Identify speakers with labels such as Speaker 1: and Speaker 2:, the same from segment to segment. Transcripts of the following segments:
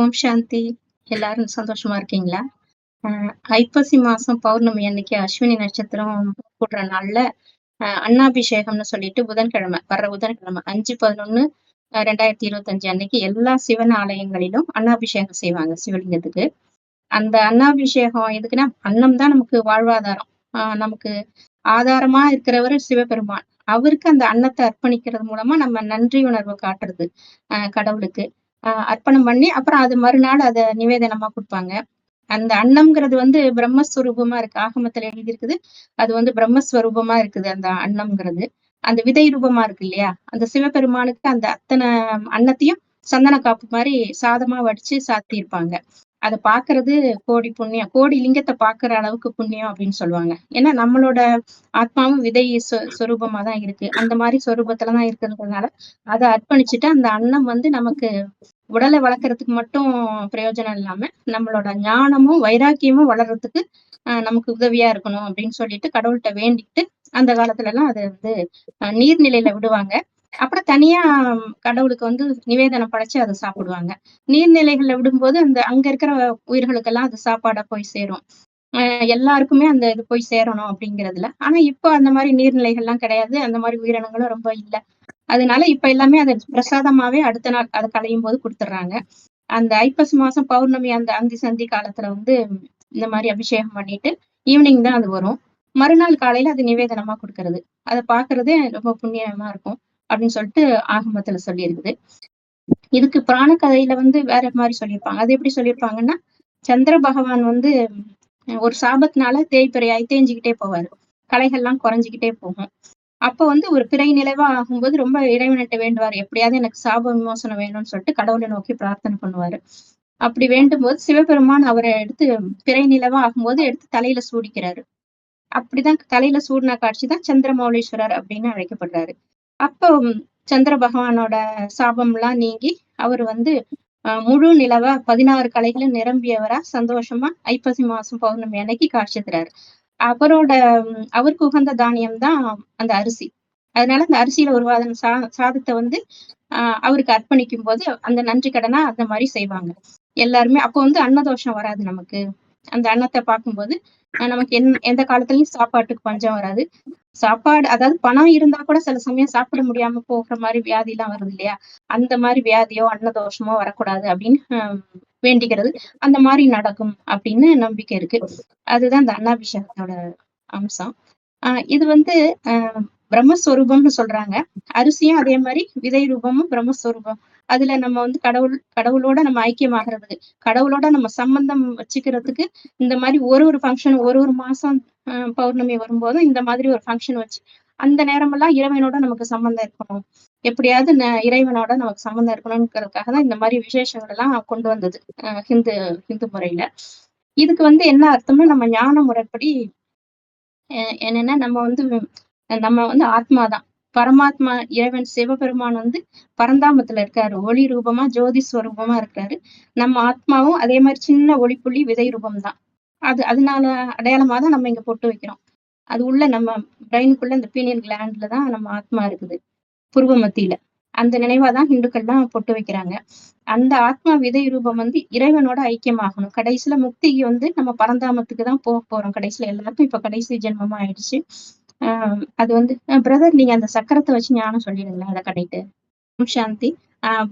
Speaker 1: ஓம் சாந்தி. எல்லாரும் சந்தோஷமா இருக்கீங்களா? ஐப்பசி மாசம் பௌர்ணமி அன்னைக்கு அஸ்வினி நட்சத்திரம் கூடுற நாள்ல, அண்ணாபிஷேகம்னு சொல்லிட்டு புதன்கிழமை, வர்ற புதன்கிழமை அஞ்சு பதினொன்னு ரெண்டாயிரத்தி இருபத்தி அஞ்சு அன்னைக்கு எல்லா சிவன் ஆலயங்களிலும் அன்னாபிஷேகம் செய்வாங்க சிவலிங்கத்துக்கு. அந்த அன்னாபிஷேகம் எதுக்குன்னா, அன்னம் தான் நமக்கு வாழ்வாதாரம். நமக்கு ஆதாரமா இருக்கிறவரு சிவபெருமான். அவருக்கு அந்த அன்னத்தை அர்ப்பணிக்கிறது மூலமா நம்ம நன்றி உணர்வு காட்டுறது, கடவுளுக்கு. அர்ப்பணம் பண்ணி, அப்புறம் அது மறுநாள் அதை நிவேதனமா கொடுப்பாங்க அந்த அன்னம்ங்கிறது வந்து பிரம்மஸ்வரூபமா இருக்கு. ஆகமத்துல எழுதியிருக்குது. அது வந்து பிரம்மஸ்வரூபமா இருக்குது அந்த அன்னம்ங்கிறது. அந்த விதை ரூபமா இருக்கு இல்லையா? அந்த சிவபெருமானுக்கு அந்த அத்தனை அன்னத்தையும் சந்தன காப்பு மாதிரி சாதமா வடிச்சு சாத்தியிருப்பாங்க. அதை பாக்குறது கோடி புண்ணியம். கோடி லிங்கத்தை பாக்குற அளவுக்கு புண்ணியம் அப்படின்னு சொல்லுவாங்க. ஏன்னா நம்மளோட ஆத்மாவும் விதை சொரூபமா தான் இருக்கு. அந்த மாதிரி சொரூபத்துலதான் இருக்கிறதுனால, அதை அர்ப்பணிச்சுட்டு அந்த அன்னம் வந்து நமக்கு உடலை வளர்க்கறதுக்கு மட்டும் பிரயோஜனம் இல்லாம, நம்மளோட ஞானமும், வைராக்கியமும் வளர்றதுக்கு நமக்கு உதவியா இருக்கணும் அப்படின்னு சொல்லிட்டு கடவுள்கிட்ட வேண்டிக்கிட்டு, அந்த காலத்துலலாம் அதை வந்து நீர்நிலையில விடுவாங்க. அப்புறம் தனியா கடவுளுக்கு வந்து நிவேதனம் படைச்சு அதை சாப்பிடுவாங்க. நீர்நிலைகள்ல விடும்போது அந்த அங்க இருக்கிற உயிர்களுக்கெல்லாம் அது சாப்பாடா போய் சேரும். எல்லாருக்குமே அந்த இது போய் சேரணும் அப்படிங்கிறதுல. ஆனா இப்போ அந்த மாதிரி நீர்நிலைகள்லாம் கிடையாது. அந்த மாதிரி உயிரினங்களும் ரொம்ப இல்லை அதனால இப்ப எல்லாமே அதை பிரசாதமாவே அடுத்த நாள் அதை களையும் போது குடுத்துடுறாங்க. அந்த ஐப்பசி மாசம் பௌர்ணமி அந்த அந்தி சந்தி காலத்துல வந்து இந்த மாதிரி அபிஷேகம் பண்ணிட்டு, ஈவினிங் தான் அது வரும். மறுநாள் காலையில அது நிவேதனமா கொடுக்கறது அதை பாக்குறதே ரொம்ப புண்ணியமா இருக்கும். அப்படின்னு சொல்லிட்டு ஆகமத்துல சொல்லியிருக்குது. இதுக்கு புராண கதையில வந்து வேற மாதிரி சொல்லியிருப்பாங்க. அது எப்படி சொல்லியிருப்பாங்கன்னா, சந்திர பகவான் வந்து ஒரு சாபத்தினால தேய்பிரையாய் தேய்ஞ்சுகிட்டே போவாரு. கலைகள்லாம் குறைஞ்சுக்கிட்டே போகும். அப்ப வந்து ஒரு பிறை நிலைவா ஆகும்போது ரொம்ப இறைவன்ட்ட வேண்டுவாரு. எப்படியாவது எனக்கு சாப விமோசனம் வேணும்னு சொல்லிட்டு கடவுளை நோக்கி பிரார்த்தனை பண்ணுவாரு. அப்படி வேண்டும் போது சிவபெருமான் அவரை எடுத்து பிறை நிலவா ஆகும்போது எடுத்து தலையில சூடிக்கிறாரு. அப்படிதான் தலையில சூடின காட்சி தான் சந்திரமௌலீஸ்வரர் அப்படின்னு அழைக்கப்படுறாரு. அப்போ சந்திர பகவானோட எல்லாம் நீங்கி அவர் வந்து முழு நிலவா 16 கலைகளும் நிரம்பியவரா சந்தோஷமா ஐப்பசி மாசம் பௌர்ணமி அன்னைக்கு காட்சி தராரு. அவரோட அவருக்கு உகந்த தானியம் தான் அந்த அரிசி. அதனால அந்த அரிசியில உருவாதன சா சாதத்தை வந்து ஆஹ் அவருக்கு அர்ப்பணிக்கும்போது அந்த நன்றி கடனா அந்த மாதிரி செய்வாங்க. எல்லாருமே அப்போ வந்து அன்னதோஷம் வராது நமக்கு. அந்த அன்னத்தை பார்க்கும்போது நமக்கு என் எந்த காலத்துலயும் சாப்பாட்டுக்கு பஞ்சம் வராது. சாப்பாடு அதாவது பணம் இருந்தா கூட சில சமயம் சாப்பிட முடியாம போகிற மாதிரி வியாதி எல்லாம் வருது இல்லையா? அந்த மாதிரி வியாதியோ, அன்னதோஷமோ வரக்கூடாது அப்படின்னு வேண்டிக்கிறது. அந்த மாதிரி நடக்கும் அப்படின்னு நம்பிக்கை இருக்கு. அதுதான் இந்த அன்னாபிஷேகத்தோட அம்சம். ஆஹ் இது வந்து ஆஹ் பிரம்மஸ்வரூபம்னு சொல்றாங்க. அரிசியும் அதே மாதிரி விதை ரூபமும் பிரம்மஸ்வரூபம். அதுல நம்ம வந்து கடவுள் கடவுளோட நம்ம ஐக்கியமாகறதுக்கு, கடவுளோட நம்ம சம்பந்தம் வச்சுக்கிறதுக்கு இந்த மாதிரி ஒரு ஒரு ஃபங்க்ஷன் ஒரு ஒரு மாசம் பௌர்ணமி வரும்போதும் இந்த மாதிரி ஒரு ஃபங்க்ஷன் வச்சு, அந்த நேரமெல்லாம் இறைவனோட நமக்கு சம்பந்தம் இருக்கணும். எப்படியாவது ந இறைவனோட நமக்கு சம்பந்தம் இருக்கணும்ங்கிறதுக்காக தான் இந்த மாதிரி விசேஷங்கள் எல்லாம் கொண்டு வந்தது. ஹிந்து ஹிந்து முறையில. இதுக்கு வந்து என்ன அர்த்தம்னா, நம்ம ஞான முறைப்படி என்னன்னா நம்ம வந்து நம்ம வந்து ஆத்மா தான். பரமாத்மா இறைவன் சிவபெருமான் வந்து பரந்தாமத்துல இருக்காரு. ஒளி ரூபமா, ஜோதி ஸ்வரூபமா இருக்காரு. நம்ம ஆத்மாவும் அதே மாதிரி சின்ன ஒளிப்புள்ளி விதை ரூபம் தான். அது அதனால அடையாளமா தான் நம்ம இங்க பொட்டு வைக்கிறோம். அது உள்ள நம்ம பிரெயினுக்குள்ள இந்த பீனியல் கிளாண்ட்ல தான் நம்ம ஆத்மா இருக்குது. புருவ மத்தியில. அந்த நினைவா தான் ஹிந்துக்கள்லாம் பொட்டு வைக்கிறாங்க. அந்த ஆத்மா விதை ரூபம் வந்து இறைவனோட ஐக்கியமாகணும். கடைசியில முக்திக்கு வந்து நம்ம பரந்தாமத்துக்கு தான் போக போறோம். கடைசியில எல்லாருக்கும் இப்ப கடைசி ஜென்மமா ஆயிடுச்சு. ஆஹ் அது வந்து பிரதர் நீங்க அந்த சக்கரத்தை வச்சு ஞானம் சொல்லிடுங்களேன் அதை கடைட்டு சாந்தி. ஆஹ்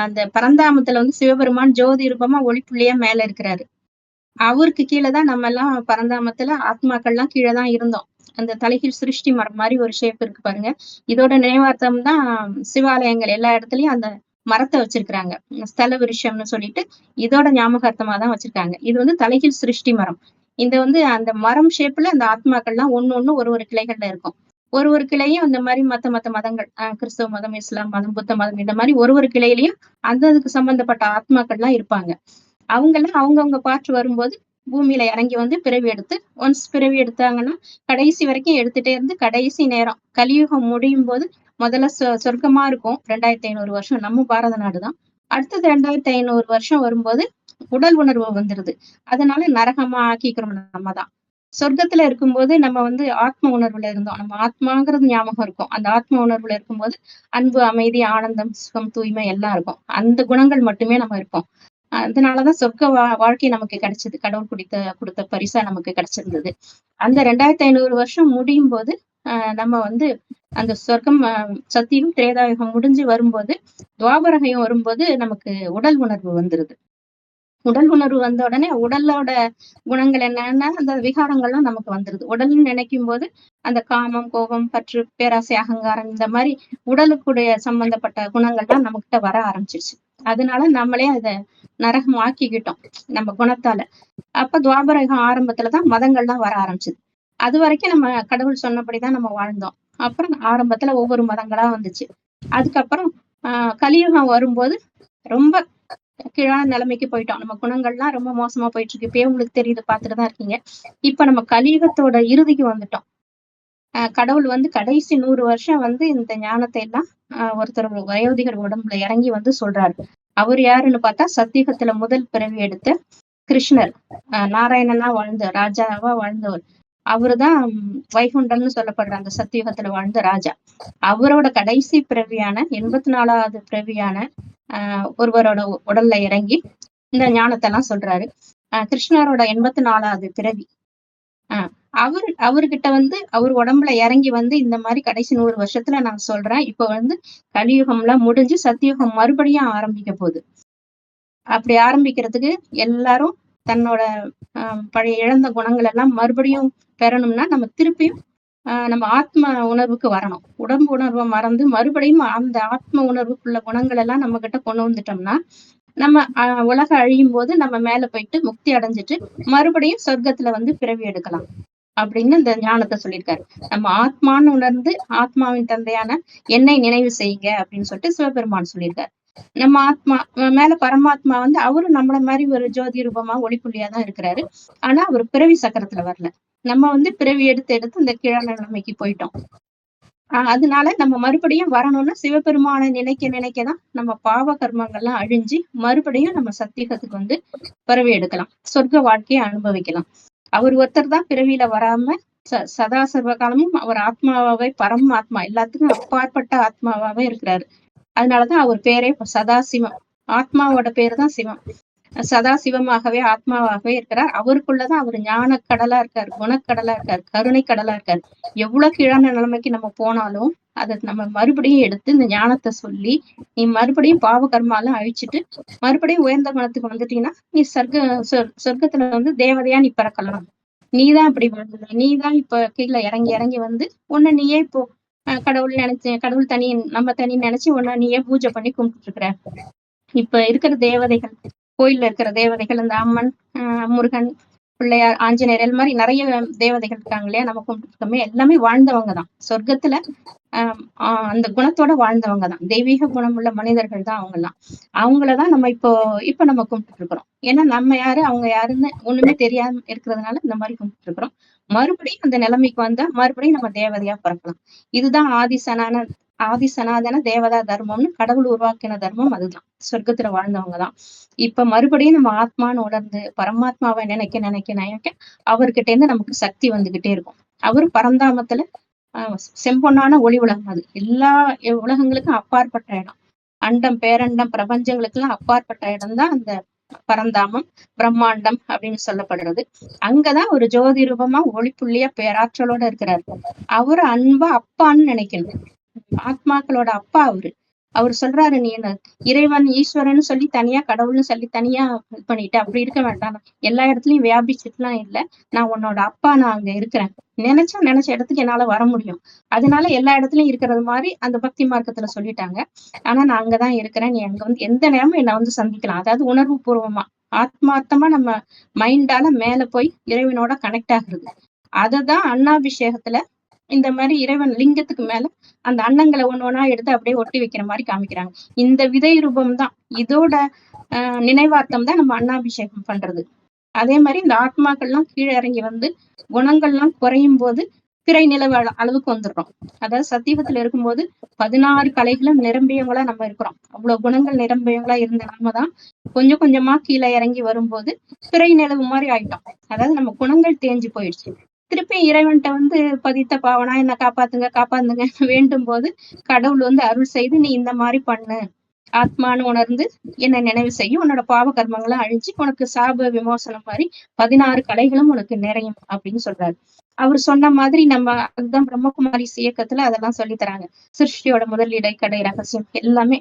Speaker 1: அந்த பரந்தாமத்துல வந்து சிவபெருமான் ஜோதி ரூபமா ஒளிப்புள்ளியா மேல இருக்கிறாரு. அவருக்கு கீழே தான் நம்ம எல்லாம் பரந்தாமத்துல ஆத்மாக்கள்லாம் கீழே தான் இருந்தோம். அந்த தலைகீழ் சிருஷ்டி மரம் மாதிரி ஒரு ஷேப் இருக்கு பாருங்க. இதோட நினைவார்த்தம் தான் சிவாலயங்கள் எல்லா இடத்துலயும் அந்த மரத்தை வச்சிருக்கிறாங்க. ஸ்தல விருஷம்னு சொல்லிட்டு இதோட ஞாபகார்த்தமா தான் வச்சிருக்காங்க. இது வந்து தலைகீழ் சிருஷ்டி மரம். இந்த வந்து அந்த மரம் ஷேப்ல அந்த ஆத்மாக்கள்லாம் ஒண்ணு ஒண்ணு ஒரு ஒரு கிளைகள்ல இருக்கும். ஒரு ஒரு கிளையும் இந்த மாதிரி மத்த மத்த மதங்கள் கிறிஸ்தவ மதம், இஸ்லாம் மதம், புத்த மதம் இந்த மாதிரி ஒரு ஒரு கிளையிலயும் அந்த அதுக்கு சம்பந்தப்பட்ட ஆத்மாக்கள்லாம் இருப்பாங்க. அவங்கெல்லாம் அவங்கவுங்க பாட்டு வரும்போது பூமியில இறங்கி வந்து பிறவி எடுத்து ஒன்ஸ் பிறவி எடுத்தாங்கன்னா, கடைசி வரைக்கும் எடுத்துட்டே இருந்து கடைசி நேரம் கலியுகம் முடியும் போது முதல்ல சொ சொர்க்கமா இருக்கும். 2500 வருஷம் நம்ம பாரத நாடுதான் அடுத்தது ரெண்டாயிரத்தி ஐநூறு வருஷம் வரும்போது உடல் உணர்வு வந்துருது. அதனால நரகமா ஆக்கிக்கிறோம் நம்ம தான். சொர்க்கத்துல இருக்கும்போது நம்ம வந்து ஆத்ம உணர்வுல இருந்தோம். நம்ம ஆத்மாங்கிறது ஞாபகம் இருக்கும். அந்த ஆத்ம உணர்வுல இருக்கும்போது அன்பு, அமைதி, ஆனந்தம், சுகம், தூய்மை எல்லாம் இருக்கும். அந்த குணங்கள் மட்டுமே நம்ம இருப்போம். அதனாலதான் சொர்க்க வா வாழ்க்கை நமக்கு கிடைச்சது. கடவுள் குடித்த கொடுத்த பரிசா நமக்கு கிடைச்சிருந்தது. அந்த ரெண்டாயிரத்தி ஐநூறு வருஷம் முடியும் போது ஆஹ் நம்ம வந்து அந்த சொர்க்கம் சத்தியும் திரேதாயுகம் முடிஞ்சு வரும்போது துவாபரகம் வரும்போது நமக்கு உடல் உணர்வு வந்துருது. உடல் உணர்வு வந்த உடனே உடலோட குணங்கள் என்னன்னா அந்த விகாரங்கள்லாம் நமக்கு வந்துருது. உடல்னு நினைக்கும் போது அந்த காமம் கோபம் பற்று பேராசை அகங்காரம் இந்த மாதிரி உடலுக்குடைய சம்பந்தப்பட்ட குணங்கள்லாம் நம்மகிட்ட வர ஆரம்பிச்சிருச்சு. அதனால நம்மளே அதை நரகம் ஆக்கிக்கிட்டோம் நம்ம குணத்தால. அப்ப துவாபரகம் ஆரம்பத்துலதான் மதங்கள்லாம் வர ஆரம்பிச்சது. அது வரைக்கும் நம்ம கடவுள் சொன்னபடிதான் நம்ம வாழ்ந்தோம். அப்புறம் ஆரம்பத்துல ஒவ்வொரு மதங்களா வந்துச்சு. அதுக்கப்புறம் ஆஹ் கலியுகம் வரும்போது ரொம்ப கீழான நிலைமைக்கு போயிட்டோம். நம்ம குணங்கள்லாம் ரொம்ப மோசமா போயிட்டு இருக்கு இப்பயே உங்களுக்கு தெரியுது பார்த்துட்டுதான் இருக்கீங்க. இப்ப நம்ம கலியுகத்தோட இறுதிக்கு வந்துட்டோம். ஆஹ் கடவுள் வந்து கடைசி நூறு வருஷம் வந்து இந்த ஞானத்தை எல்லாம் ஆஹ் ஒருத்தர் வயோதிகர் உடம்புல இறங்கி வந்து சொல்றாரு. அவர் யாருன்னு பார்த்தா சத்தியுகத்துல முதல் பிறவி எடுத்த கிருஷ்ணர். ஆஹ் நாராயணனா வாழ்ந்த ராஜாவா வாழ்ந்தவர். அவருதான் வைகுண்டம்னு சொல்லப்படுற அந்த சத்தியுகத்துல வாழ்ந்த ராஜா. அவரோட கடைசி பிறவியான எண்பத்தி நாலாவது பிறவியான ஆஹ் ஒருவரோட உடல்ல இறங்கி இந்த ஞானத்தை எல்லாம் சொல்றாரு. ஆஹ் கிருஷ்ணரோட எண்பத்தி நாலாவது பிறவி. ஆஹ் அவரு அவர்கிட்ட வந்து அவர் உடம்புல இறங்கி வந்து இந்த மாதிரி கடைசி நூறு வருஷத்துல நான் சொல்றேன். இப்ப வந்து கலியுகம்லாம் முடிஞ்சு சத்தியுகம் மறுபடியும் ஆரம்பிக்க போகுது. அப்படி ஆரம்பிக்கிறதுக்கு எல்லாரும் தன்னோட ஆஹ் பழைய இழந்த குணங்கள் எல்லாம் மறுபடியும் பெறணும்னா நம்ம திருப்பியும் ஆஹ் நம்ம ஆத்ம உணர்வுக்கு வரணும். உடம்பு உணர்வை மறந்து மறுபடியும் அந்த ஆத்ம உணர்வுக்குள்ள குணங்கள் எல்லாம் நம்ம கிட்ட கொண்டு வந்துட்டோம்னா நம்ம உலக உலகம் அழியும் போது நம்ம மேல போயிட்டு முக்தி அடைஞ்சிட்டு மறுபடியும் சொர்க்கத்துல வந்து பிறவி எடுக்கலாம். அப்படின்னு இந்த ஞானத்தை சொல்லியிருக்காரு. நம்ம ஆத்மான்னு உணர்ந்து ஆத்மாவின் தந்தையான என்னை நினைவு செய்யுங்க அப்படின்னு சொல்லிட்டு சிவபெருமான் சொல்லியிருக்காரு. நம்ம ஆத்மா மேல பரமாத்மா வந்து அவரும் நம்மள மாதிரி ஒரு ஜோதி ரூபமா ஒளிப்புள்ளியா தான் இருக்கிறாரு. ஆனா அவர் பிறவி சக்கரத்துல வரல. நம்ம வந்து பிறவி எடுத்து எடுத்து இந்த கீழான நிலைமைக்கு போயிட்டோம். ஆஹ் அதனால நம்ம மறுபடியும் வரணும்னா சிவபெருமானை நினைக்க நினைக்கதான் நம்ம பாவ கர்மங்கள்லாம் அழிஞ்சு மறுபடியும் நம்ம சத்தியகத்துக்கு வந்து பிறவி எடுக்கலாம். சொர்க்க வாழ்க்கையை அனுபவிக்கலாம். அவர் ஒருத்தர் தான் பிறவியில வராம ச சதா சர்வ காலமும் அவர் ஆத்மாவாவே பரம் ஆத்மா எல்லாத்துக்கும் அப்பாற்பட்ட ஆத்மாவாவே இருக்கிறாரு. அதனாலதான் அவர் பேரே சதாசிவம். ஆத்மாவோட பேரு தான் சிவம். சதா சிவமாகவே ஆத்மாவாகவே இருக்கிறார். அவருக்குள்ளதான் அவர் ஞான கடலா இருக்காரு குணக்கடலா இருக்காரு கருணை கடலா இருக்காரு. எவ்வளவு கீழான நிலைமைக்கு நம்ம போனாலும் அதை நம்ம மறுபடியும் எடுத்து இந்த ஞானத்தை சொல்லி நீ மறுபடியும் பாவ கர்மாலாம் அழிச்சிட்டு மறுபடியும் உயர்ந்த குணத்துக்கு வந்துட்டீங்கன்னா நீ சொர்க்க சொர்க்கத்துல வந்து தேவதையா நீ பிறக்கலாம். நீதான் இப்படி வாழ்ந்த நீதான் இப்ப கீழே இறங்கி இறங்கி வந்து உன்னை நீயே இப்போ கடவுள் நினைச்சு கடவுள் தனி நம்ம தனி நினைச்சு உன்னை நீயே பூஜை பண்ணி கும்பிட்டு இருக்கிற. இப்ப இருக்கிற தேவதைகள் கோயில்ல இருக்கிற தேவதைகள் இந்த அம்மன் முருகன் பிள்ளையார் ஆஞ்சநேயர் மாதிரி நிறைய தேவதைகள் இருக்காங்க இல்லையா? நம்ம கும்பிட்டு இருக்கோமே எல்லாமே வாழ்ந்தவங்க தான் சொர்க்கத்துல அந்த குணத்தோட வாழ்ந்தவங்க தான் தெய்வீக குணம் உள்ள மனிதர்கள் தான் அவங்க எல்லாம் அவங்களதான் நம்ம இப்போ இப்ப நம்ம கும்பிட்டு இருக்கிறோம் ஏன்னா நம்ம யாரு? அவங்க யாருன்னு ஒண்ணுமே தெரியாம இருக்கிறதுனால இந்த மாதிரி கும்பிட்டு இருக்கிறோம் மறுபடியும் அந்த நிலைமைக்கு வந்தா மறுபடியும் நம்ம தேவதையா பிறக்கலாம். இதுதான் ஆதிசனான ஆதி சனாதன தேவதா தர்மம்னு கடவுள் உருவாக்கின தர்மம் அதுதான். சொர்க்கத்துல வாழ்ந்தவங்க தான் இப்ப மறுபடியும் நம்ம ஆத்மான்னு உணர்ந்து பரமாத்மாவை நினைக்க நினைக்க நினைக்க அவர்கிட்ட இருந்து நமக்கு சக்தி வந்துகிட்டே இருக்கும். அவர் பரந்தாமத்துல செம்பொன்னான ஒளி உலகம் அது. எல்லா உலகங்களுக்கும் அப்பாற்பட்ட இடம். அண்டம் பேரண்டம் பிரபஞ்சங்களுக்கு எல்லாம் அப்பாற்பட்ட இடம் தான் அந்த பரந்தாமம் பிரம்மாண்டம் அப்படின்னு சொல்லப்படுறது. அங்கதான் ஒரு ஜோதி ரூபமா ஒளிப்புள்ளியா பேராற்றலோட இருக்கிறாரு. அவரு அன்பா அப்பான்னு நினைக்கணும். ஆத்மாக்களோட அப்பா அவரு. அவர் சொல்றாரு நீ என்ன இறைவன் ஈஸ்வரன் சொல்லி தனியா கடவுள்னு சொல்லி தனியா இது பண்ணிட்டு அப்படி இருக்க வேண்டாம். எல்லா இடத்துலயும் வியாபிச்சுட்டுலாம் இல்ல. நான் உன்னோட அப்பா நான் அங்க இருக்கிறேன். நினைச்சா நினைச்ச இடத்துக்கு என்னால வர முடியும். அதனால எல்லா இடத்துலயும் இருக்கிறது மாதிரி அந்த பக்தி மார்க்கத்துல சொல்லிட்டாங்க. ஆனா நான் அங்கதான் இருக்கிறேன். நீ அங்க வந்து எந்த நேரமும் என்ன வந்து சந்திக்கலாம். அதாவது உணர்வு பூர்வமா. ஆத்மார்த்தமா நம்ம மைண்டால மேல போய் இறைவனோட கனெக்ட் ஆகுறது. அததான் அண்ணாபிஷேகத்துல இந்த மாதிரி இறைவன் லிங்கத்துக்கு மேல அந்த அன்னங்களை ஒண்ணு ஒன்னா எடுத்து அப்படியே ஒட்டி வைக்கிற மாதிரி காமிக்கிறாங்க. இந்த விதை ரூபம் தான் இதோட ஆஹ் நினைவார்த்தம் தான் நம்ம அண்ணாபிஷேகம் பண்றது. அதே மாதிரி இந்த ஆத்மாக்கள்லாம் கீழே இறங்கி வந்து குணங்கள்லாம் குறையும் போது பிறை நிலவு அளவுக்கு வந்துடுறோம். அதாவது சத்தியகத்துல இருக்கும்போது பதினாறு கலைகளும் நிரம்பியவங்களா நம்ம இருக்கிறோம். அவ்வளவு குணங்கள் நிரம்பியவங்களா இருந்த நாம தான் கொஞ்சம் கொஞ்சமா கீழே இறங்கி வரும்போது பிறை நிலவு மாதிரி ஆயிட்டோம். அதாவது நம்ம குணங்கள் தேஞ்சு போயிடுச்சு. திருப்பி இறைவன்கிட்ட வந்து பதித்த பாவனா என்ன காப்பாத்துங்க காப்பாத்துங்க வேண்டும் போது கடவுள் வந்து அருள் செய்து நீ இந்த மாதிரி பண்ணு. ஆத்மான்னு உணர்ந்து என்ன நினைவு செய்யும் உன்னோட பாவ கர்மங்களை அழிஞ்சு உனக்கு சாப விமோசனம் மாதிரி பதினாறு கலைகளும் உனக்கு நிறையும் அப்படின்னு சொல்றாரு. அவர் சொன்ன மாதிரி நம்ம அதுதான் பிரம்மகுமாரி இயக்கத்துல அதெல்லாம் சொல்லி தராங்க. சிருஷ்டியோட முதல் இடைக்கடை ரகசியம் எல்லாமே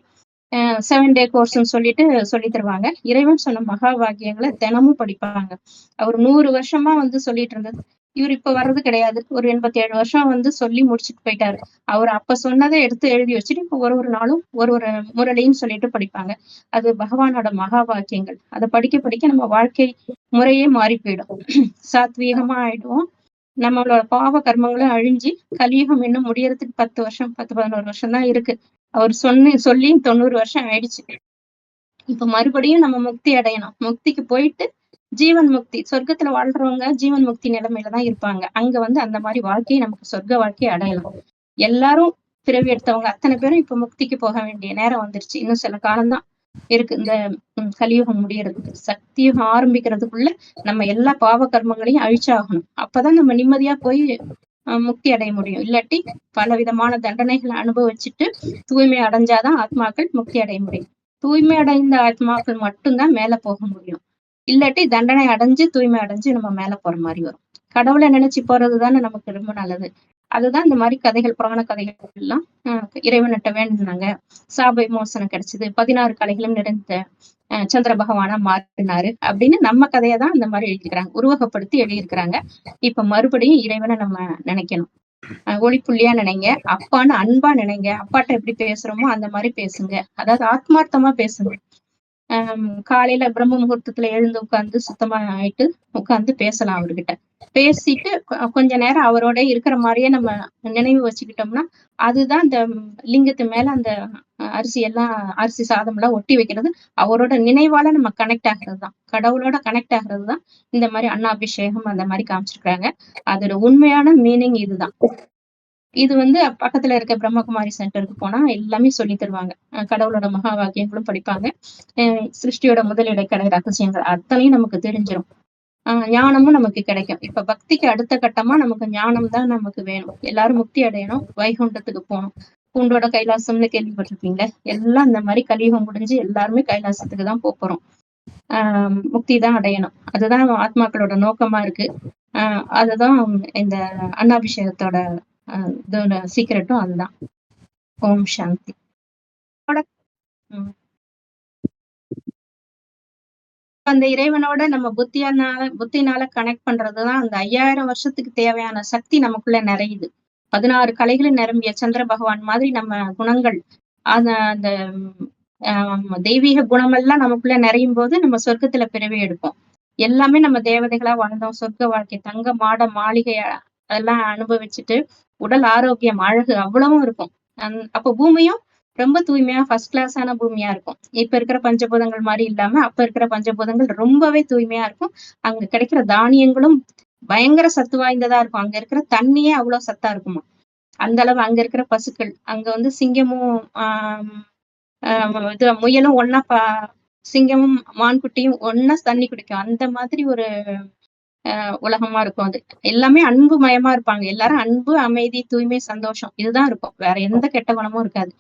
Speaker 1: செவன் டே கோர்ஸ்ன்னு சொல்லிட்டு சொல்லி தருவாங்க. இறைவன் சொன்ன மகா வாக்கியங்களை தினமும் படிப்பாங்க. அவர் நூறு வருஷமா வந்து சொல்லிட்டு இருந்தது. இவர் இப்ப வர்றது கிடையாது. ஒரு எண்பத்தி ஏழு வருஷம் வந்து சொல்லி முடிச்சுட்டு போயிட்டாரு. அவர் அப்ப சொன்னதை எடுத்து எழுதி வச்சுட்டு இப்ப ஒரு ஒரு நாளும் ஒரு ஒரு முரளின்னு சொல்லிட்டு படிப்பாங்க. அது பகவானோட மகா வாக்கியங்கள். அதை படிக்க படிக்க நம்ம வாழ்க்கை முறையே மாறி போயிடும். சாத்வீகமா ஆயிடுவோம். நம்மளோட பாவ கர்மங்களும் அழிஞ்சு கலியுகம் இன்னும் முடியறதுக்கு பத்து வருஷம் பத்து பதினோரு வருஷம் தான் இருக்கு. அவர் சொன்ன சொல்லி தொண்ணூறு வருஷம் ஆயிடுச்சு. இப்ப மறுபடியும் நம்ம முக்தி அடையணும். முக்திக்கு போயிட்டு ஜீவன் முக்தி சொர்க்கத்துல வாழ்றவங்க ஜீவன் முக்தி நிலைமையில தான் இருப்பாங்க. அங்க வந்து அந்த மாதிரி வாழ்க்கையை நமக்கு சொர்க்க வாழ்க்கையை அடையலாம் எல்லாரும் பிறவி எடுத்தவங்க அத்தனை பேரும் இப்ப முக்திக்கு போக வேண்டிய நேரம் வந்துருச்சு. இன்னும் சில காலம்தான் இருக்கு. இந்த கலியுகம் முடியறதுக்கு. சக்தியுகம் ஆரம்பிக்கிறதுக்குள்ள நம்ம எல்லா பாவ கர்மங்களையும் அழிச்சாகணும். அப்பதான் நம்ம நிம்மதியா போய் முக்தி அடைய முடியும். இல்லாட்டி பல விதமான தண்டனைகளை அனுபவிச்சுட்டு தூய்மை அடைஞ்சாதான் ஆத்மாக்கள் முக்தி அடைய முடியும். தூய்மை அடைந்த ஆத்மாக்கள் மட்டும்தான் மேல போக முடியும். இல்லாட்டி தண்டனை அடைஞ்சு தூய்மை அடைஞ்சு நம்ம மேல போற மாதிரி வரும். கடவுளை நினைச்சு போறது தானே நமக்கு ரொம்ப நல்லது. அதுதான் இந்த மாதிரி கதைகள் புராண கதைகள் எல்லாம் இறைவன்கிட்ட வேண்டினாங்க. சாபை மோசனம் கிடைச்சது. பதினாறு கலைகளும் நிறைந்த சந்திர பகவானா மாறினாரு அப்படின்னு நம்ம கதையை தான் இந்த மாதிரி எழுதியிருக்கிறாங்க. உருவகப்படுத்தி எழுதியிருக்கிறாங்க. இப்ப மறுபடியும் இறைவனை நம்ம நினைக்கணும். ஒளி புள்ளியா நினைங்க. அப்பான்னு அன்பா நினைங்க. அப்பாட்ட எப்படி பேசுறோமோ அந்த மாதிரி பேசுங்க. அதாவது ஆத்மார்த்தமா பேசுங்க. காலையில பிரம்ம முகூர்த்தத்துல எழுந்து உட்காந்து சுத்தமா ஆயிட்டு உட்காந்து பேசலாம் அவர்கிட்ட. பேசிட்டு கொஞ்ச நேரம் அவரோட இருக்கிற மாதிரியே நம்ம நினைவு வச்சுக்கிட்டோம்னா அதுதான் இந்த லிங்கத்து மேல அந்த அரிசி எல்லாம் அரிசி சாதம் எல்லாம் ஒட்டி வைக்கிறது. அவரோட நினைவால நம்ம கனெக்ட் ஆகிறது தான் கடவுளோட கனெக்ட் ஆகிறது தான் இந்த மாதிரி அண்ணாபிஷேகம் அந்த மாதிரி காமிச்சிருக்காங்க அதோட உண்மையான மீனிங் இதுதான். இது வந்து பக்கத்துல இருக்க பிரம்மகுமாரி சென்டருக்கு போனா எல்லாமே சொல்லி தருவாங்க. கடவுளோட மகா வாக்கியங்களும் படிப்பாங்க. சிருஷ்டியோட முதல் இடைக்கடை ரகசியங்கள் அத்தனையும் நமக்கு தெரிஞ்சிடும் ஆஹ் ஞானமும் நமக்கு கிடைக்கும். இப்ப பக்திக்கு அடுத்த கட்டமா நமக்கு ஞானம் தான் நமக்கு வேணும். எல்லாரும் முக்தி அடையணும். வைகுண்டத்துக்கு போகணும். பூண்டோட கைலாசம்னு கேள்விப்பட்டிருப்பீங்க எல்லாம் இந்த மாதிரி கலியுகம் முடிஞ்சு எல்லாருமே கைலாசத்துக்கு தான் போறோம். ஆஹ் முக்தி தான் அடையணும். அதுதான் ஆத்மாக்களோட நோக்கமா இருக்கு. ஆஹ் அதுதான் இந்த அன்னாபிஷேகத்தோட இதோட சீக்கிரட்டும் அதுதான். ஓம் சாந்தி. அந்த இறைவனோட நம்ம புத்தியானால புத்தினால கனெக்ட் பண்றதுதான் அந்த ஐயாயிரம் வருஷத்துக்கு தேவையான சக்தி நமக்குள்ள நிறையுது. பதினாறு கலைகளும் நிரம்பிய சந்திர பகவான் மாதிரி நம்ம குணங்கள் அந்த அந்த தெய்வீக குணமெல்லாம் நமக்குள்ள நிறையும் போது நம்ம சொர்க்கத்துல பிறவி எடுப்போம். எல்லாமே நம்ம தேவதைகளா வாழ்ந்தோம். சொர்க்க வாழ்க்கை தங்க மாட மாளிகை அதெல்லாம் அனுபவிச்சுட்டு உடல் ஆரோக்கியம் அழகு அவ்வளவும் இருக்கும். அப்ப பூமியும் ரொம்ப தூய்மையா ஃபர்ஸ்ட் கிளாஸான பூமியா இருக்கும். இப்ப இருக்கிற பஞ்சபூதங்கள் மாதிரி இல்லாம அப்ப இருக்கிற பஞ்சபூதங்கள் ரொம்பவே தூய்மையா இருக்கும். அங்க கிடைக்கிற தானியங்களும் பயங்கர சத்து வாய்ந்ததா இருக்கும். அங்க இருக்கிற தண்ணியே அவ்வளவு சத்தா இருக்குமா? அந்த அளவு அங்க இருக்கிற பசுக்கள் அங்க வந்து சிங்கமும் ஆஹ் இது முயலும் ஒன்னா பா சிங்கமும் மான்குட்டியும் ஒன்னா தண்ணி குடிக்கும். அந்த மாதிரி ஒரு உலகமா இருக்கும் அது. எல்லாமே அன்பு மயமா இருப்பாங்க. எல்லாரும் அன்பு அமைதி தூய்மை சந்தோஷம் இதுதான் இருக்கும். வேற எந்த கெட்ட குணமும் இருக்காது.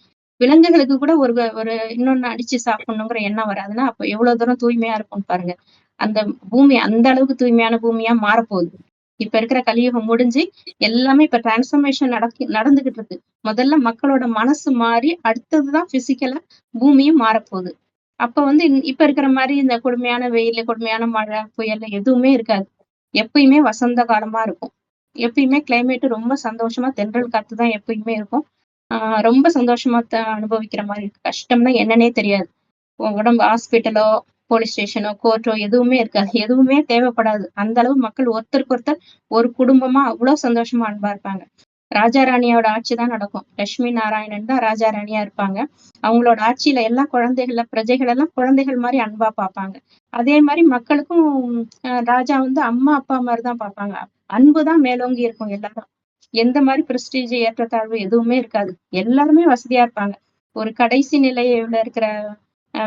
Speaker 1: விலங்குகளுக்கு கூட ஒரு ஒரு இன்னொன்னு அடிச்சு சாப்பிடணுங்கிற எண்ணம் வராதுன்னா அப்ப எவ்வளவு தூரம் தூய்மையா இருக்கும்னு பாருங்க. அந்த பூமி அந்த அளவுக்கு தூய்மையான பூமியா மாறப்போகுது. இப்ப இருக்கிற கலியுகம் முடிஞ்சு எல்லாமே இப்ப டிரான்ஸ்பர்மேஷன் நடக்கு நடந்துகிட்டு இருக்கு. முதல்ல மக்களோட மனசு மாறி அடுத்ததுதான் பிசிக்கலா பூமியும் மாறப்போகுது. அப்ப வந்து இப்ப இருக்கிற மாதிரி இந்த கொடுமையான வெயில் கொடுமையான மழை புயல் எதுவுமே இருக்காது. எப்பயுமே வசந்த காலமா இருக்கும். எப்பயுமே கிளைமேட் ரொம்ப சந்தோஷமா தென்றல் காத்து தான் எப்பயுமே இருக்கும். ஆஹ் ரொம்ப சந்தோஷமா அனுபவிக்கிற மாதிரி இருக்கு. கஷ்டம்னா என்னன்னே தெரியாது. உடம்பு ஹாஸ்பிட்டலோ போலீஸ் ஸ்டேஷனோ கோர்ட்டோ எதுவுமே இருக்காது. எதுவுமே தேவைப்படாது. அந்த அளவு மக்கள் ஒருத்தருக்கு ஒருத்தர் ஒரு குடும்பமா அவ்வளவு சந்தோஷமா அன்பா இருப்பாங்க. ராஜா ராணியோட ஆட்சி தான் நடக்கும். லட்சுமி நாராயணன் தான் ராஜா ராணியா இருப்பாங்க. அவங்களோட ஆட்சியில எல்லா குழந்தைகள பிரஜைகள் எல்லாம் குழந்தைகள் மாதிரி அன்பா பார்ப்பாங்க. அதே மாதிரி மக்களுக்கும் ராஜா வந்து அம்மா அப்பா மாதிரி தான் பார்ப்பாங்க. அன்புதான் மேலோங்கி இருக்கும் எல்லாரும். எந்த மாதிரி பிரஸ்டீஜ் ஏற்றத்தாழ்வு எதுவுமே இருக்காது. எல்லாருமே வசதியா இருப்பாங்க. ஒரு கடைசி நிலையில இருக்கிற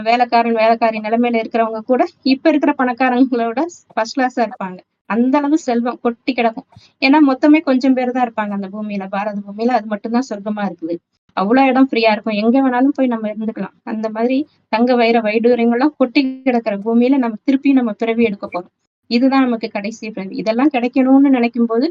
Speaker 1: வேலைக்காரன் வேலைக்காரி நிலைமையில இருக்கிறவங்க கூட இப்ப இருக்கிற பணக்காரங்களோட ஃபர்ஸ்ட் கிளாஸா இருப்பாங்க. அந்த அளவு செல்வம் கொட்டி கிடக்கும். ஏன்னா மொத்தமே கொஞ்சம் பேர் தான் இருப்பாங்க அந்த பூமியில பாரத பூமியில. அது மட்டும்தான் சொர்க்கமா இருக்குது. அவ்வளவு இடம் ஃப்ரீயா இருக்கும். எங்க வேணாலும் போய் நம்ம இருந்துக்கலாம். அந்த மாதிரி தங்க வைர வைடூரியங்கள்லாம் கொட்டி கிடக்கிற பூமியில நம்ம திருப்பி நம்ம பிறவி எடுக்க போறோம். இதுதான் நமக்கு கடைசி பிறவி. இதெல்லாம் கிடைக்கணும்னு நினைக்கும் போது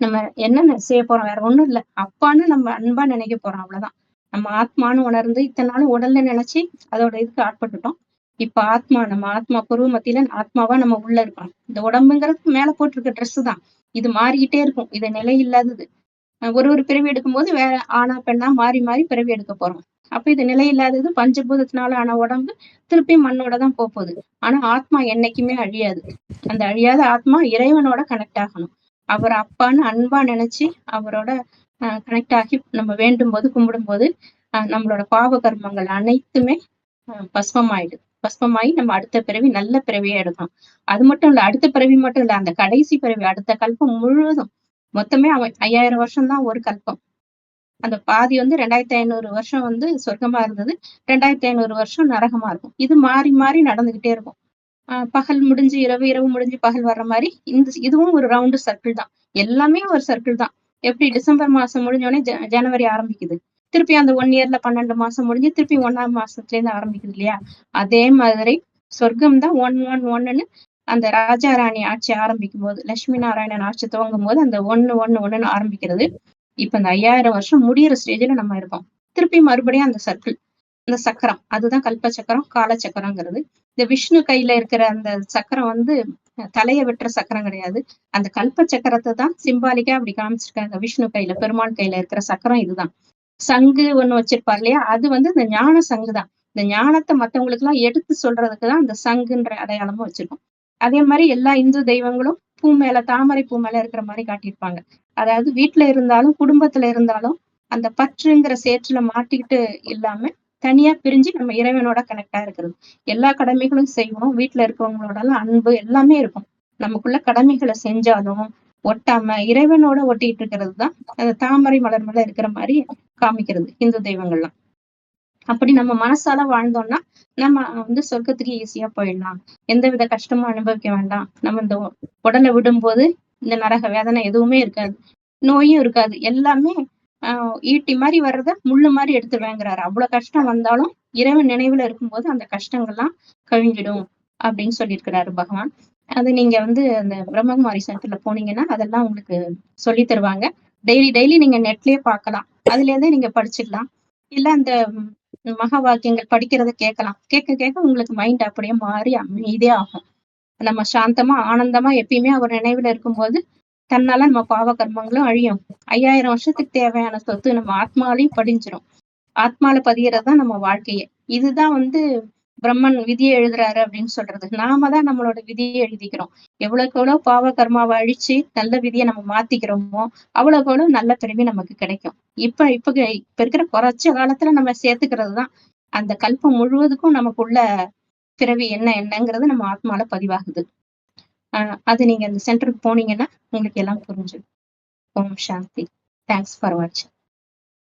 Speaker 1: நம்ம என்ன செய்ய போறோம்? வேற ஒண்ணும் இல்ல. அப்பான்னு நம்ம அன்பா நினைக்க போறோம். அவ்வளவுதான். நம்ம ஆத்மான்னு உணர்ந்து இத்தனை நாள் உடல்ல நினைச்சு அதோட இதுக்கு ஆட்பட்டுட்டோம். இப்ப ஆத்மா நம்ம ஆத்மா புருவ மத்தியில ஆத்மாவா நம்ம உள்ள இருக்கோம் இந்த உடம்புங்கிறது மேல போட்டிருக்க ட்ரெஸ் தான். இது மாறிக்கிட்டே இருக்கும். இது நிலை இல்லாதது. ஒரு ஒரு பிறவி எடுக்கும்போது வேற ஆணா பெண்ணா மாறி மாறி பிறவி எடுக்க போறோம். அப்ப இது நிலை இல்லாதது பஞ்சபூதத்தினால ஆன உடம்பு திருப்பி மண்ணோட தான் போகுது. ஆனா ஆத்மா என்னைக்குமே அழியாது. அந்த அழியாத ஆத்மா இறைவனோட கனெக்ட் ஆகணும். அவர் அப்பான்னு அன்பா நினைச்சு அவரோட கனெக்ட் ஆகி நம்ம வேண்டும் போது கும்பிடும் போது நம்மளோட பாவ கர்மங்கள் அனைத்துமே பஸ்பமாயிடுது பஸ்மமாயி நம்ம அடுத்த பிறவி நல்ல பிறவியா எடுக்கணும் அது மட்டும் இல்ல அடுத்த பிறவி மட்டும் இல்ல அந்த கடைசி பிறவி அடுத்த கல்பம் முழுவதும். மொத்தமே அவன் ஐயாயிரம் வருஷம் தான் ஒரு கல்பம். அந்த பாதி வந்து ரெண்டாயிரத்தி ஐநூறு வருஷம் வந்து சொர்க்கமா இருந்தது. ரெண்டாயிரத்தி ஐநூறு வருஷம் நரகமா இருக்கும். இது மாறி மாறி நடந்துகிட்டே இருக்கும். ஆஹ் பகல் முடிஞ்சு இரவு இரவு முடிஞ்சு பகல் வர்ற மாதிரி இந்த இதுவும் ஒரு ரவுண்டு சர்க்கிள் தான். எல்லாமே ஒரு சர்க்கிள் தான். எப்படி? டிசம்பர் மாசம் முடிஞ்சோடனே ஜனவரி ஆரம்பிக்குது. திருப்பி அந்த ஒன் இயர்ல பன்னெண்டு மாசம் முடிஞ்சு திருப்பி ஒன்னாம் மாசத்துல இருந்து ஆரம்பிக்குது இல்லையா? அதே மாதிரி சொர்க்கம் தான் ஒன் ஒன் ஒன்னுன்னு அந்த ராஜா ராணி ஆட்சி ஆரம்பிக்கும் போது லட்சுமி நாராயணன் ஆட்சி துவங்கும் போது அந்த ஒண்ணு ஒண்ணு ஒண்ணுன்னு ஆரம்பிக்கிறது. இப்ப இந்த ஐயாயிரம் வருஷம் முடியிற ஸ்டேஜ்ல நம்ம இருக்கோம். திருப்பி மறுபடியும் அந்த சர்க்கிள் அந்த சக்கரம் அதுதான் கல்ப சக்கரம் கால சக்கரங்கிறது. இந்த விஷ்ணு கையில இருக்கிற அந்த சக்கரம் வந்து தலையை வெட்டுற சக்கரம் கிடையாது. அந்த கல்ப சக்கரத்தை தான் சிம்பாலிக்கா அப்படி காமிச்சிருக்காங்க. விஷ்ணு கையில பெருமாள் கையில இருக்கிற சக்கரம் இதுதான். சங்கு ஒண்ணு வச்சிருப்பார் இல்லையா? அது வந்து இந்த ஞான சங்கு தான். இந்த ஞானத்தை மத்தவங்களுக்கு எல்லாம் எடுத்து சொல்றதுக்கு தான் அந்த சங்குன்ற அடையாளமும் வச்சிருக்கோம். அதே மாதிரி எல்லா இந்து தெய்வங்களும் பூ மேல தாமரை பூ மேல இருக்கிற மாதிரி காட்டியிருப்பாங்க. அதாவது வீட்டுல இருந்தாலும் குடும்பத்துல இருந்தாலும் அந்த பற்றுங்கிற சேற்றுல மாட்டிக்கிட்டு இல்லாம தனியா பிரிஞ்சு நம்ம இறைவனோட கனெக்டா இருக்கிறது. எல்லா கடமைகளும் செய்வோம். வீட்டுல இருக்கவங்களோட அன்பு எல்லாமே இருக்கும். நமக்குள்ள கடமைகளை செஞ்சாலும் ஒட்டாம இறைவனோட ஒட்டிட்டு இருக்கிறது தான் அந்த தாமரை மலர் மேல இருக்கிற மாதிரி காமிக்கிறது இந்து தெய்வங்கள்லாம். அப்படி நம்ம மனசால வாழ்ந்தோம்னா நம்ம வந்து சொர்க்கத்துக்கு ஈஸியா போயிடலாம். எந்த வித கஷ்டமும் அனுபவிக்க வேண்டாம். நம்ம இந்த உடலை விடும்போது இந்த நரக வேதனை எதுவுமே இருக்காது. நோயும் இருக்காது. எல்லாமே ஆஹ் ஈட்டி மாதிரி வர்றத முள்ளு மாதிரி எடுத்துருவேங்கிறாரு அவ்வளவு கஷ்டம் வந்தாலும் இறைவன் நினைவுல இருக்கும்போது அந்த கஷ்டங்கள்லாம் கவிஞ்சிடும் அப்படின்னு சொல்லியிருக்கிறாரு பகவான். அது நீங்க வந்து அந்த பிரம்மகுமாரி சென்டர்ல போனீங்கன்னா அதெல்லாம் உங்களுக்கு சொல்லி தருவாங்க. டெய்லி டெய்லி நீங்க நெட்லயே பார்க்கலாம். அதுல இருந்தே நீங்க படிச்சிடலாம் இல்ல அந்த மகா வாக்கியங்கள் படிக்கிறத கேட்கலாம். கேட்க கேட்க உங்களுக்கு மைண்ட் அப்படியே மாறி அமைதியே ஆகும். நம்ம சாந்தமா ஆனந்தமா எப்பயுமே அவர் நினைவுல இருக்கும்போது தன்னால நம்ம பாவ கர்மங்களும் அழியும். ஐயாயிரம் வருஷத்துக்கு தேவையான சொத்து நம்ம ஆத்மாலையும் படிஞ்சிடும் ஆத்மால பதியறதுதான் நம்ம வாழ்க்கையே. இதுதான் வந்து பிரம்மன் விதியை எழுதுறாரு அப்படின்னு சொல்றது. நாம தான் நம்மளோட விதியை எழுதிக்கிறோம். எவ்வளவுக்கு எவ்வளவு பாவ கர்மாவை அழிச்சு நல்ல விதியை நம்ம மாத்திக்கிறோமோ அவ்வளவுக்கு எவ்வளவு நல்ல பிறவி நமக்கு கிடைக்கும். இப்ப இப்ப இப்ப இருக்கிற குறைச்ச காலத்துல நம்ம சேர்த்துக்கிறது தான் அந்த கல்பம் முழுவதுக்கும் நமக்குள்ள பிறவி என்ன என்னங்கிறது நம்ம ஆத்மால பதிவாகுது. ஆஹ் அது நீங்க அந்த சென்டருக்கு போனீங்கன்னா உங்களுக்கு எல்லாம் புரிஞ்சு ஓம் சாந்தி. தேங்க்ஸ் ஃபார் வாட்சிங்